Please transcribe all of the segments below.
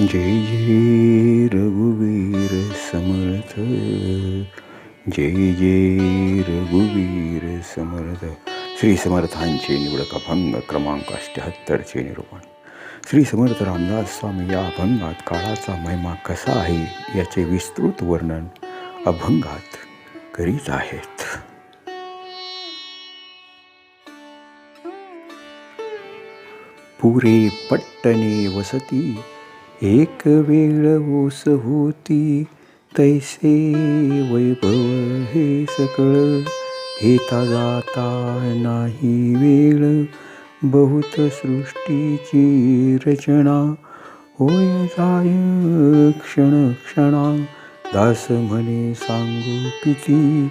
जय जय रघुवीर समर्थ जय जय रघुवीर समर्थ. श्री समर्थांचे निवडक अभंग क्रमांक अष्ट्याहत्तरचे निरूपण. श्री समर्थ रामदास स्वामी या अभंगात काळाचा महिमा कसा आहे याचे विस्तृत वर्णन अभंगात करीत आहेत. पुरे पट्टने वसती एक वेळ ओस होती तैसे वैभव हे सकळ. येता जाता नाही वेळ बहुत सृष्टीची रचना. होय जाय क्षण क्षणा दास म्हणे सांगू किती.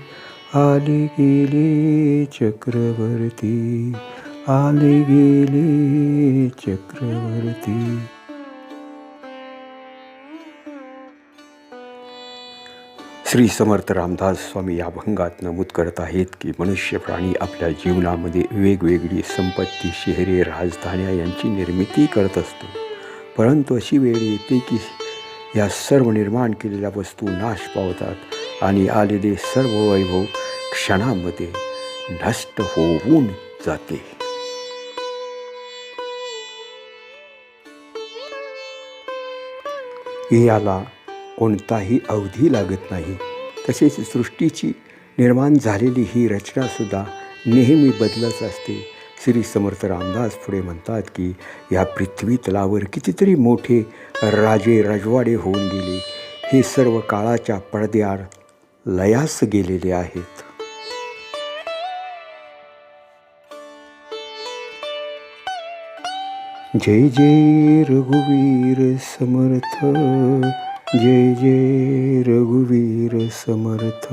आले गेले चक्रवर्ती आले गेले चक्रवर्ती. श्री समर्थ रामदास स्वामी या भंगात नमूद करत आहेत की मनुष्य प्राणी आपल्या जीवनामध्ये वेगवेगळी संपत्ती शहरे राजधान्या यांची निर्मिती करत असतो. परंतु अशी वेळ येते की या सर्व निर्माण केलेल्या वस्तू नाश पावतात आणि आलेले सर्व वैभव क्षणामध्ये नष्ट होऊन जाते. याला कोणताही अवधी लागत नाही. तसेच सृष्टीची निर्माण झालेली ही रचनासुद्धा नेहमी बदलत असते. श्री समर्थ रामदास पुढे म्हणतात की या पृथ्वी तलावर कितीतरी मोठे राजे राजवाडे होऊन गेले. हे सर्व काळाच्या पडद्यार लयास गेलेले आहेत. जय जय रघुवीर समर्थ. जय जय रघुवीर समर्थ।